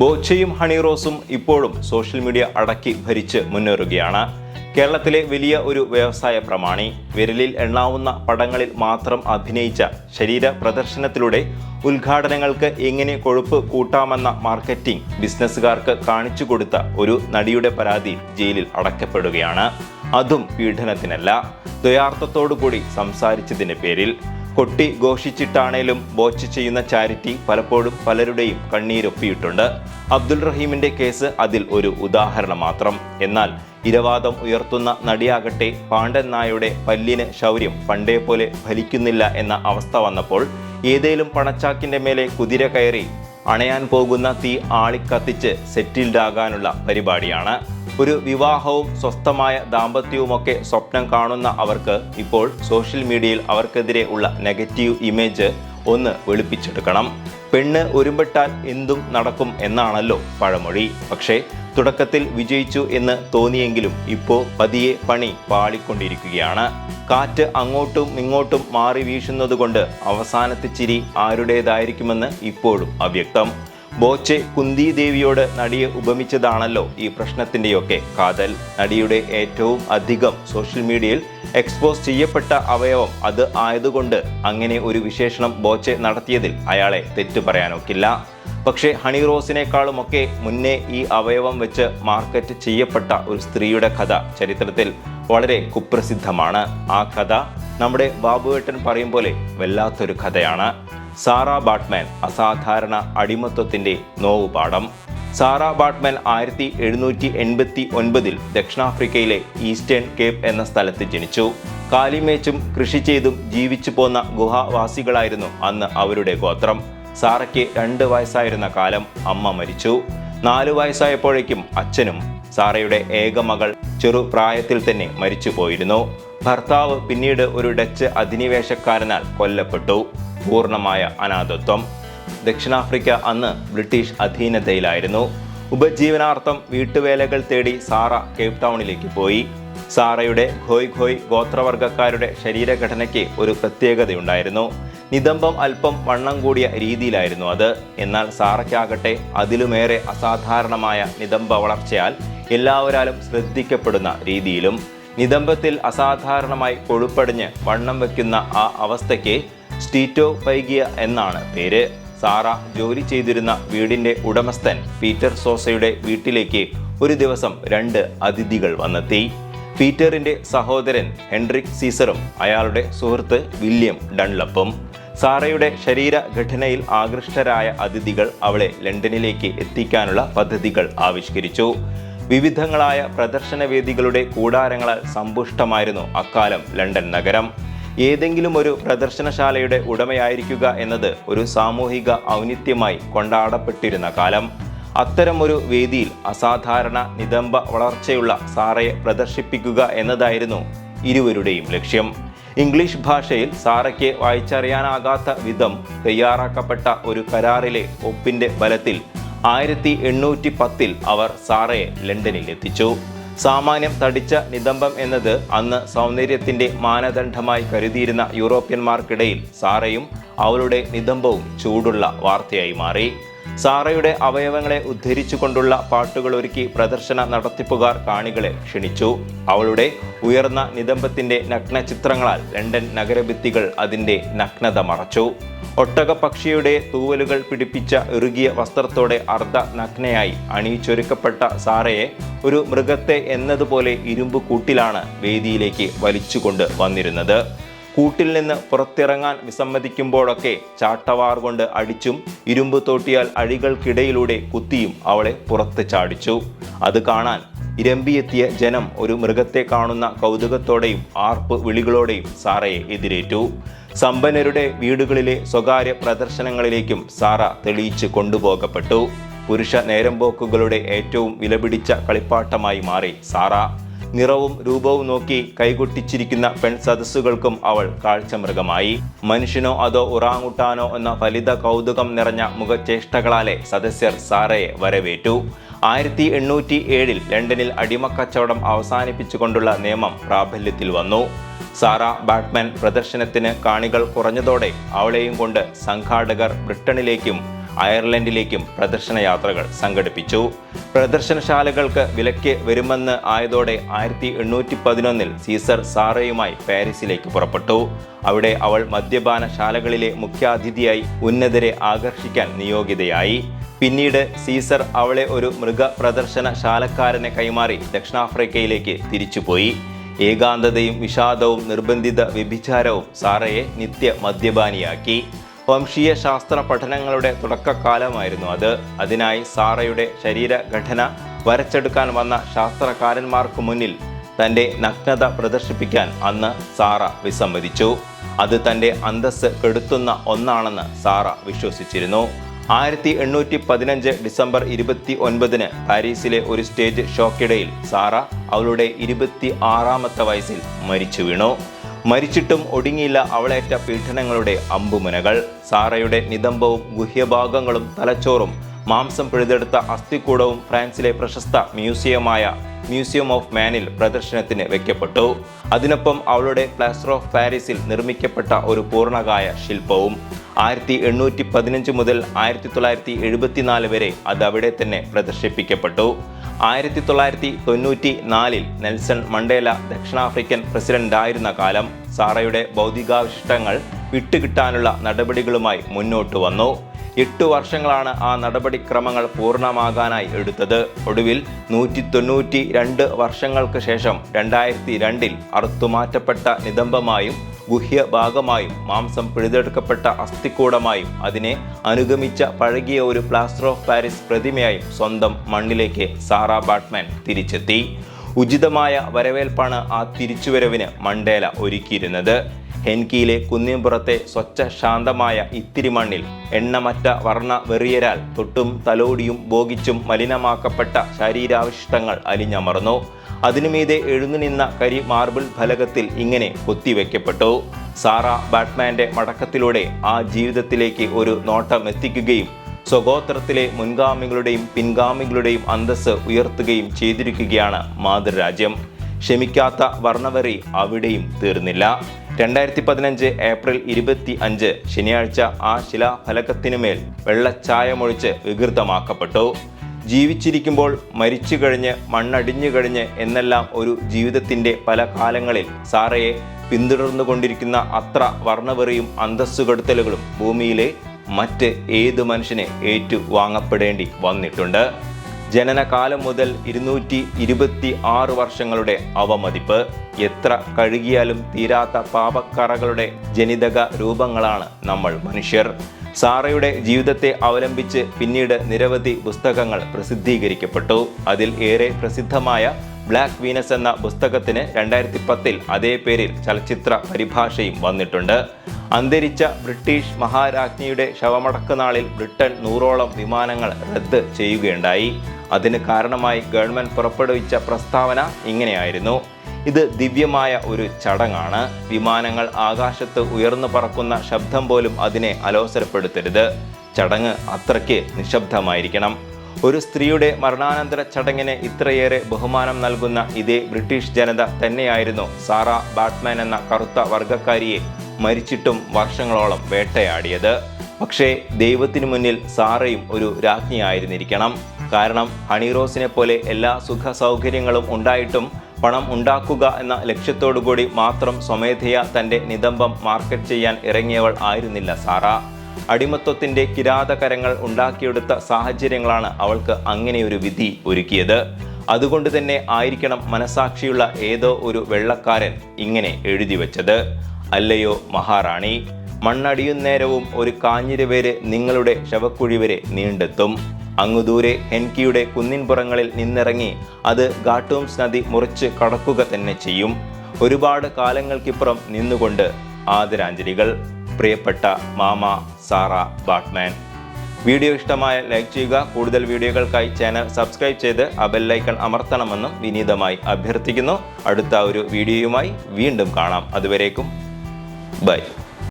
ബോച്ചയും ഹണിറോസും ഇപ്പോഴും social media അടക്കി ഭരിച്ച് മുന്നേറുകയാണ്. കേരളത്തിലെ വലിയ ഒരു വ്യവസായ പ്രമാണി വിരലിൽ എണ്ണാവുന്ന പടങ്ങളിൽ മാത്രം അഭിനയിച്ച ശരീര പ്രദർശനത്തിലൂടെ ഉദ്ഘാടനങ്ങൾക്ക് എങ്ങനെ കൊഴുപ്പ് കൂട്ടാമെന്ന മാർക്കറ്റിംഗ് ബിസിനസ്സുകാർക്ക് കാണിച്ചു കൊടുത്ത ഒരു നടിയുടെ പരാതി ജയിലിൽ അടക്കപ്പെടുകയാണ് അതും പീഡനത്തിനല്ല. ദ്വയാർത്ഥത്തോടു കൂടി സംസാരിച്ചതിന്റെ പേരിൽ കൊട്ടി ഘോഷിച്ചിട്ടാണേലും ബോച്ച് ചെയ്യുന്ന ചാരിറ്റി പലപ്പോഴും പലരുടെയും കണ്ണീരൊപ്പിയിട്ടുണ്ട്. അബ്ദുൽ റഹീമിന്റെ കേസ് അതിൽ ഒരു ഉദാഹരണം മാത്രം. എന്നാൽ ഇരവാദം ഉയർത്തുന്ന നടിയാകട്ടെ പാണ്ഡൻ നായുടെ പല്ലിന് ശൗര്യം പണ്ടേ പോലെ ഫലിക്കുന്നില്ല എന്ന അവസ്ഥ വന്നപ്പോൾ ഏതേലും പണച്ചാക്കിന്റെ മേലെ കുതിര കയറി അണയാൻ പോകുന്ന തീ ആളിക്കത്തിച്ച് സെറ്റിൽഡാകാനുള്ള പരിപാടിയാണ്. ഒരു വിവാഹവും സ്വസ്ഥമായ ദാമ്പത്യവുമൊക്കെ സ്വപ്നം കാണുന്ന അവർക്ക് ഇപ്പോൾ സോഷ്യൽ മീഡിയയിൽ അവർക്കെതിരെ ഉള്ള നെഗറ്റീവ് ഇമേജ് ഒന്ന് വെളുപ്പിച്ചെടുക്കണം. പെണ്ണ് ഒരുമ്പെട്ടാൽ എന്തും നടക്കും എന്നാണല്ലോ പഴമൊഴി. പക്ഷേ തുടക്കത്തിൽ വിജയിച്ചു എന്ന് തോന്നിയെങ്കിലും ഇപ്പോൾ പതിയെ പണി പാളിക്കൊണ്ടിരിക്കുകയാണ്. കാറ്റ് അങ്ങോട്ടും ഇങ്ങോട്ടും മാറി വീശുന്നതുകൊണ്ട് അവസാനത്തെ ചിരി ആരുടേതായിരിക്കുമെന്ന് ഇപ്പോഴും അവ്യക്തം. ബോച്ചെ കുന്തി ദേവിയോട് നടിയെ ഉപമിച്ചതാണല്ലോ ഈ പ്രശ്നത്തിന്റെയൊക്കെ. കാതൽ നടിയുടെ ഏറ്റവും അധികം സോഷ്യൽ മീഡിയയിൽ എക്സ്പോസ് ചെയ്യപ്പെട്ട അവയവം അത് ആയതുകൊണ്ട് അങ്ങനെ ഒരു വിശേഷണം ബോച്ചെ നടത്തിയതിൽ അയാളെ തെറ്റു പറയാനൊക്കില്ല. പക്ഷേ ഹണി റോസിനേക്കാളുമൊക്കെ മുന്നേ ഈ അവയവം വെച്ച് മാർക്കറ്റ് ചെയ്യപ്പെട്ട ഒരു സ്ത്രീയുടെ കഥ ചരിത്രത്തിൽ വളരെ കുപ്രസിദ്ധമാണ്. ആ കഥ നമ്മുടെ ബാബുവേട്ടൻ പറയും പോലെ വല്ലാത്തൊരു കഥയാണ്. സാറ ബാട്ട്മാൻ അസാധാരണ അടിമത്വത്തിന്റെ നോവുപാഠം. സാറ ബാട്ട്മാൻ ആയിരത്തി എഴുന്നൂറ്റി എൺപത്തി ഒൻപതിൽ ദക്ഷിണാഫ്രിക്കയിലെ ഈസ്റ്റേൺ കേപ്പ് എന്ന സ്ഥലത്ത് ജനിച്ചു. കാലിമേച്ചും കൃഷി ചെയ്തും ജീവിച്ചു പോന്ന ഗുഹാവാസികളായിരുന്നു അന്ന് അവരുടെ ഗോത്രം. സാറയ്ക്ക് രണ്ട് വയസ്സായിരുന്ന കാലം അമ്മ മരിച്ചു. നാലു വയസ്സായപ്പോഴേക്കും അച്ഛനും സാറയുടെ ഏക മകൾ ചെറുപ്രായത്തിൽ തന്നെ മരിച്ചു പോയിരുന്നു ഭർത്താവ് പിന്നീട് ഒരു ഡച്ച് അധിനിവേശക്കാരനാൽ കൊല്ലപ്പെട്ടു. പൂർണമായ അനാഥത്വം. ദക്ഷിണാഫ്രിക്ക അന്ന് ബ്രിട്ടീഷ് അധീനതയിലായിരുന്നു. ഉപജീവനാർത്ഥം വീട്ടുവേലകൾ തേടി സാറ കേപ് ടൗണിലേക്ക് പോയി. സാറയുടെ ഖോയ് ഖോയ് ഗോത്രവർഗക്കാരുടെ ശരീരഘടനയ്ക്ക് ഒരു പ്രത്യേകതയുണ്ടായിരുന്നു. നിതംബം അല്പം വണ്ണം കൂടിയ രീതിയിലായിരുന്നു അത്. എന്നാൽ സാറയ്ക്കാകട്ടെ അതിലുമേറെ അസാധാരണമായ നിതംബ വളർച്ചയാൽ എല്ലാവരാലും ശ്രദ്ധിക്കപ്പെടുന്ന രീതിയിലും നിതംബത്തിൽ അസാധാരണമായി കൊഴുപ്പടിഞ്ഞ് വണ്ണം വയ്ക്കുന്ന ആ അവസ്ഥയ്ക്ക് സ്റ്റീറ്റോ പൈകിയ എന്നാണ് പേര്. സാറ ജോലി ചെയ്തിരുന്ന വീടിന്റെ ഉടമസ്ഥൻ പീറ്റർ സോസയുടെ വീട്ടിലേക്ക് ഒരു ദിവസം രണ്ട് അതിഥികൾ വന്നെത്തി. പീറ്ററിന്റെ സഹോദരൻ ഹെൻറിക് സീസറും അയാളുടെ സുഹൃത്ത് വില്യം ഡൺലപ്പും. സാറയുടെ ശരീരഘടനയിൽ ആകൃഷ്ടരായ അതിഥികൾ അവളെ ലണ്ടനിലേക്ക് എത്തിക്കാനുള്ള പദ്ധതികൾ ആവിഷ്കരിച്ചു. വിവിധങ്ങളായ പ്രദർശനവേദികളുടെ കൂടാരങ്ങളാൽ സമ്പുഷ്ടമായിരുന്നു അക്കാലം ലണ്ടൻ നഗരം. ഏതെങ്കിലും ഒരു പ്രദർശനശാലയുടെ ഉടമയായിരിക്കുക എന്നത് ഒരു സാമൂഹിക ഔന്നിത്യമായി കൊണ്ടാടപ്പെട്ടിരുന്ന കാലം. അത്തരം ഒരു വേദിയിൽ അസാധാരണ നിതംബ വളർച്ചയുള്ള സാറയെ പ്രദർശിപ്പിക്കുക എന്നതായിരുന്നു ഇരുവരുടെയും ലക്ഷ്യം. ഇംഗ്ലീഷ് ഭാഷയിൽ സാറയ്ക്ക് വായിച്ചറിയാനാകാത്ത വിധം തയ്യാറാക്കപ്പെട്ട ഒരു കരാറിലെ ഒപ്പിന്റെ ബലത്തിൽ ആയിരത്തി എണ്ണൂറ്റി പത്തിൽ അവർ സാറയെ ലണ്ടനിൽ എത്തിച്ചു സാമാന്യം തടിച്ച നിതംബം എന്നത് അന്ന് സൗന്ദര്യത്തിന്റെ മാനദണ്ഡമായി കരുതിയിരുന്ന യൂറോപ്യന്മാർക്കിടയിൽ സാറയും അവളുടെ നിതംബവും ചൂടുള്ള വാർത്തയായി മാറി. സാറയുടെ അവയവങ്ങളെ ഉദ്ധരിച്ചുകൊണ്ടുള്ള പാട്ടുകൾ ഒരുക്കി പ്രദർശന നടത്തിപ്പുകാർ കാണികളെ ക്ഷണിച്ചു. അവളുടെ ഉയർന്ന നിതംബത്തിന്റെ നഗ്ന ചിത്രങ്ങളാൽ ലണ്ടൻ നഗരഭിത്തികൾ അതിന്റെ നഗ്നത മറച്ചു. ഒട്ടകപക്ഷിയുടെ തൂവലുകൾ പിടിപ്പിച്ച ഇറുകിയ വസ്ത്രത്തോടെ അർദ്ധ നഗ്നയായി അണിയിച്ചൊരുക്കപ്പെട്ട സാറയെ ഒരു മൃഗത്തെ എന്നതുപോലെ ഇരുമ്പ് കൂട്ടിലാണ് വേദിയിലേക്ക് വലിച്ചുകൊണ്ട് വന്നിരുന്നത്. കൂട്ടിൽ നിന്ന് പുറത്തിറങ്ങാൻ വിസമ്മതിക്കുമ്പോഴൊക്കെ ചാട്ടവാർ കൊണ്ട് അടിച്ചും ഇരുമ്പ് തോട്ടിയാൽ അഴികൾക്കിടയിലൂടെ കുത്തിയും അവളെ പുറത്ത് ചാടിച്ചു. അത് കാണാൻ ഇരമ്പിയെത്തിയ ജനം ഒരു മൃഗത്തെ കാണുന്ന കൗതുകത്തോടെയും ആർപ്പ് വിളികളോടെയും സാറയെ എതിരേറ്റു. സമ്പന്നരുടെ വീടുകളിലെ സ്വകാര്യ പ്രദർശനങ്ങളിലേക്കും സാറ തെളിയിച്ച് കൊണ്ടുപോകപ്പെട്ടു. പുരുഷ നേരമ്പോക്കുകളുടെ ഏറ്റവും വിലപിടിച്ച കളിപ്പാട്ടമായി മാറി സാറ. നിറവും രൂപവും നോക്കി കൈകൊട്ടിച്ചിരിക്കുന്ന പെൺ സദസ്സുകൾക്കും അവൾ കാഴ്ചമൃഗമായി. മനുഷ്യനോ അതോ ഉറാങ്ങുട്ടാനോ എന്ന ഫലിത കൗതുകം നിറഞ്ഞ മുഖചേഷ്ടകളാലെ സദസ്യർ സാറയെ വരവേറ്റു. ആയിരത്തി എണ്ണൂറ്റി ഏഴിൽ ലണ്ടനിൽ അടിമക്കച്ചവടം അവസാനിപ്പിച്ചുകൊണ്ടുള്ള നിയമം പ്രാബല്യത്തിൽ വന്നു. സാറ ബാറ്റ്മാൻ പ്രദർശനത്തിന് കാണികൾ കുറഞ്ഞതോടെ അവളെയും കൊണ്ട് സംഘാടകർ ബ്രിട്ടനിലേക്കും അയർലൻഡിലേക്കും പ്രദർശന യാത്രകൾ സംഘടിപ്പിച്ചു. പ്രദർശനശാലകൾക്ക് വിലക്ക് വരുമെന്ന് ആയതോടെ ആയിരത്തി എണ്ണൂറ്റി പതിനൊന്നിൽ സീസർ സാറയുമായി പാരീസിലേക്ക് പുറപ്പെട്ടു. അവിടെ അവൾ മദ്യപാനശാലകളിലെ മുഖ്യാതിഥിയായി ഉന്നതരെ ആകർഷിക്കാൻ നിയോഗിതയായി. പിന്നീട് സീസർ അവളെ ഒരു മൃഗ പ്രദർശനശാലക്കാരനെ കൈമാറി ദക്ഷിണാഫ്രിക്കയിലേക്ക് തിരിച്ചുപോയി. ഏകാന്തതയും വിഷാദവും നിർബന്ധിത വ്യഭിചാരവും സാറയെ നിത്യ മദ്യപാനിയാക്കി. വംശീയ ശാസ്ത്ര പഠനങ്ങളുടെ തുടക്കകാലമായിരുന്നു അത്. അതിനായി സാറയുടെ ശരീരഘടന വരച്ചെടുക്കാൻ വന്ന ശാസ്ത്രകാരന്മാർക്ക് മുന്നിൽ തന്റെ നഗ്നത പ്രദർശിപ്പിക്കാൻ അന്ന് സാറ വിസമ്മതിച്ചു. അത് തന്റെ അന്തസ് കെടുത്തുന്ന ഒന്നാണെന്ന് സാറ വിശ്വസിച്ചിരുന്നു. ആയിരത്തി എണ്ണൂറ്റി പതിനഞ്ച് ഡിസംബർ ഇരുപത്തി ഒൻപതിന് പാരീസിലെ ഒരു സ്റ്റേജ് ഷോക്കിടയിൽ സാറ അവളുടെ ഇരുപത്തി ആറാമത്തെ വയസ്സിൽ മരിച്ചു വീണു. മരിച്ചിട്ടും ഒടുങ്ങിയില്ല അവളേറ്റ പീഡനങ്ങളുടെ അമ്പുമുനകൾ. സാറയുടെ നിതംബവും ഗുഹ്യഭാഗങ്ങളും തലച്ചോറും മാംസം പിഴുതെടുത്ത അസ്ഥിക്കൂടവും ഫ്രാൻസിലെ പ്രശസ്ത മ്യൂസിയമായ മ്യൂസിയം ഓഫ് മാനിൽ പ്രദർശനത്തിന് വെക്കപ്പെട്ടു. അതിനൊപ്പം അവളുടെ പ്ലാസ്റ്റർ ഓഫ് പാരീസിൽ നിർമ്മിക്കപ്പെട്ട ഒരു പൂർണകായ ശില്പവും ആയിരത്തി എണ്ണൂറ്റി പതിനഞ്ച് മുതൽ ആയിരത്തി തൊള്ളായിരത്തി എഴുപത്തിനാല് വരെ അത് തന്നെ പ്രദർശിപ്പിക്കപ്പെട്ടു. ആയിരത്തി തൊള്ളായിരത്തി തൊണ്ണൂറ്റി നാലിൽ നെൽസൺ മണ്ടേല ദക്ഷിണാഫ്രിക്കൻ പ്രസിഡന്റായിരുന്ന കാലം സാറയുടെ ഭൗതികാവശിഷ്ടങ്ങൾ വിട്ടുകിട്ടാനുള്ള നടപടികളുമായി മുന്നോട്ട് വന്നു. എട്ട് വർഷങ്ങളാണ് ആ നടപടിക്രമങ്ങൾ പൂർണമാകാനായി എടുത്തത്. ഒടുവിൽ നൂറ്റി തൊണ്ണൂറ്റി രണ്ട് വർഷങ്ങൾക്ക് ശേഷം രണ്ടായിരത്തി രണ്ടിൽ അറുത്തുമാറ്റപ്പെട്ട നിതംബമായും ഗുഹ്യ ഭാഗമായും മാംസം പിഴുതെടുക്കപ്പെട്ട അസ്ഥിക്കൂടമായും അതിനെ അനുഗമിച്ച പഴകിയ ഒരു പ്ലാസ്റ്റർ ഓഫ് പാരീസ് പ്രതിമയായും സ്വന്തം മണ്ണിലേക്ക് സാറ ബാട്ട്മാൻ തിരിച്ചെത്തി. ഉചിതമായ വരവേൽപ്പാണ് ആ തിരിച്ചുവരവിന് മണ്ടേല ഒരുക്കിയിരുന്നത്. ഹെൻകിയിലെ കുന്നിൻപുറത്തെ സ്വച്ഛ ശാന്തമായ ഇത്തിരി മണ്ണിൽ എണ്ണമറ്റ വർണ വെറിയരാൽ തൊട്ടും തലോടിയും ബോഗിച്ചും മലിനമാക്കപ്പെട്ട ശരീരാവശിഷ്ടങ്ങൾ അലിഞ്ഞമർന്നു. അതിനുമീതെ എഴുന്നുനിന്ന കരി മാർബിൾ ഫലകത്തിൽ ഇങ്ങനെ കൊത്തിവെക്കപ്പെട്ടു. സാറ ബാറ്റ്മാന്റെ മടക്കത്തിലൂടെ ആ ജീവിതത്തിലേക്ക് ഒരു നോട്ടം എത്തിക്കുകയും സ്വഗോത്രത്തിലെ മുൻഗാമികളുടെയും പിൻഗാമികളുടെയും അന്തസ്സ് ഉയർത്തുകയും ചെയ്തിരിക്കുകയാണ് മാതൃരാജ്യം. ക്ഷമിക്കാത്ത വർണവറി അവിടെയും തീർന്നില്ല. രണ്ടായിരത്തി പതിനഞ്ച് ഏപ്രിൽ ഇരുപത്തി അഞ്ച് ശനിയാഴ്ച ആ ശിലാഫലകത്തിനുമേൽ വെള്ളച്ചായമൊഴിച്ച് വികൃതമാക്കപ്പെട്ടു. ജീവിച്ചിരിക്കുമ്പോൾ മരിച്ചു കഴിഞ്ഞ് മണ്ണടിഞ്ഞു കഴിഞ്ഞ് എന്നെല്ലാം ഒരു ജീവിതത്തിന്റെ പല കാലങ്ങളിൽ സാറയെ പിന്തുടർന്നുകൊണ്ടിരിക്കുന്ന അത്ര വർണവെറിയും അന്തസ്സുകെടുത്തലുകളും ഭൂമിയിലെ മറ്റ് ഏത് മനുഷ്യനെ ഏറ്റു വാങ്ങപ്പെടേണ്ടി വന്നിട്ടുണ്ട്. ജനനകാലം മുതൽ ഇരുന്നൂറ്റി ഇരുപത്തി ആറ് വർഷങ്ങളുടെ അവമതിപ്പ്. എത്ര കഴുകിയാലും തീരാത്ത പാപക്കറകളുടെ ജനിതക രൂപങ്ങളാണ് നമ്മൾ മനുഷ്യർ. സാറയുടെ ജീവിതത്തെ അവലംബിച്ച് പിന്നീട് നിരവധി പുസ്തകങ്ങൾ പ്രസിദ്ധീകരിക്കപ്പെട്ടു. അതിൽ ഏറെ പ്രസിദ്ധമായ ബ്ലാക്ക് വീനസ് എന്ന പുസ്തകത്തിന് രണ്ടായിരത്തി പത്തിൽ അതേ പേരിൽ ചലച്ചിത്ര പരിഭാഷയും വന്നിട്ടുണ്ട്. അന്തരിച്ച ബ്രിട്ടീഷ് മഹാരാജ്ഞിയുടെ ശവമടക്കനാളിൽ ബ്രിട്ടൻ നൂറോളം വിമാനങ്ങൾ റദ്ദ് ചെയ്യുകയുണ്ടായി. അതിന് കാരണമായി ഗവൺമെന്റ് പുറപ്പെടുവിച്ച പ്രസ്താവന ഇങ്ങനെയായിരുന്നു. ഇത് ദിവ്യമായ ഒരു ചടങ്ങാണ്. വിമാനങ്ങൾ ആകാശത്ത് ഉയർന്നു പറക്കുന്ന ശബ്ദം പോലും അതിനെ അലോസരപ്പെടുത്തരുത്. ചടങ്ങ് അത്രയ്ക്ക് നിശബ്ദമായിരിക്കണം. ഒരു സ്ത്രീയുടെ മരണാനന്തര ചടങ്ങിന് ഇത്രയേറെ ബഹുമാനം നൽകുന്ന ഇതേ ബ്രിട്ടീഷ് ജനത തന്നെയായിരുന്നു സാറ ബാറ്റ്മാൻ എന്ന കറുത്ത വർഗക്കാരിയെ മരിച്ചിട്ടും വർഷങ്ങളോളം വേട്ടയാടിയത്. പക്ഷേ ദൈവത്തിനു മുന്നിൽ സാറയും ഒരു രാജ്ഞിയായിരുന്നിരിക്കണം. കാരണം ഹണിറോസിനെ പോലെ എല്ലാ സുഖ സൗകര്യങ്ങളും ഉണ്ടായിട്ടും പണം ഉണ്ടാക്കുക എന്ന ലക്ഷ്യത്തോടുകൂടി മാത്രം സ്വമേധയാ തന്റെ നിതംബം മാർക്കറ്റ് ചെയ്യാൻ ഇറങ്ങിയവൾ ആയിരുന്നില്ല സാറ. അടിമത്വത്തിന്റെ കിരാതകരങ്ങൾ ഉണ്ടാക്കിയെടുത്ത സാഹചര്യങ്ങളാണ് അവൾക്ക് അങ്ങനെയൊരു വിധി ഒരുക്കിയത്. അതുകൊണ്ട് തന്നെ ആയിരിക്കണം മനസാക്ഷിയുള്ള ഏതോ ഒരു വെള്ളക്കാരൻ ഇങ്ങനെ എഴുതി വച്ചത്. അല്ലയോ മഹാറാണി മണ്ണടിയുന്നേരവും ഒരു കാഞ്ഞിരവേര് നിങ്ങളുടെ ശവക്കുഴി വരെ നീണ്ടെത്തും. അങ്ങു ദൂരെ ഹെൻകിയുടെ കുന്നിൻപുറങ്ങളിൽ നിന്നിറങ്ങി അത് ഗാട്ടൂംസ് നദി മുറിച്ച് കടക്കുക തന്നെ ചെയ്യും. ഒരുപാട് കാലങ്ങൾക്കിപ്പുറം നിന്നുകൊണ്ട് ആദരാഞ്ജലികൾ. പ്രിയപ്പെട്ട മാമ സാറ ബാട്ട്മാൻ. വീഡിയോ ഇഷ്ടമായ ലൈക്ക് ചെയ്യുക. കൂടുതൽ വീഡിയോകൾക്കായി ചാനൽ സബ്സ്ക്രൈബ് ചെയ്ത് ആ ബെല്ലൈക്കൺ അമർത്തണമെന്നും വിനീതമായി അഭ്യർത്ഥിക്കുന്നു. അടുത്ത ഒരു വീഡിയോയുമായി വീണ്ടും കാണാം. അതുവരേക്കും ബൈ.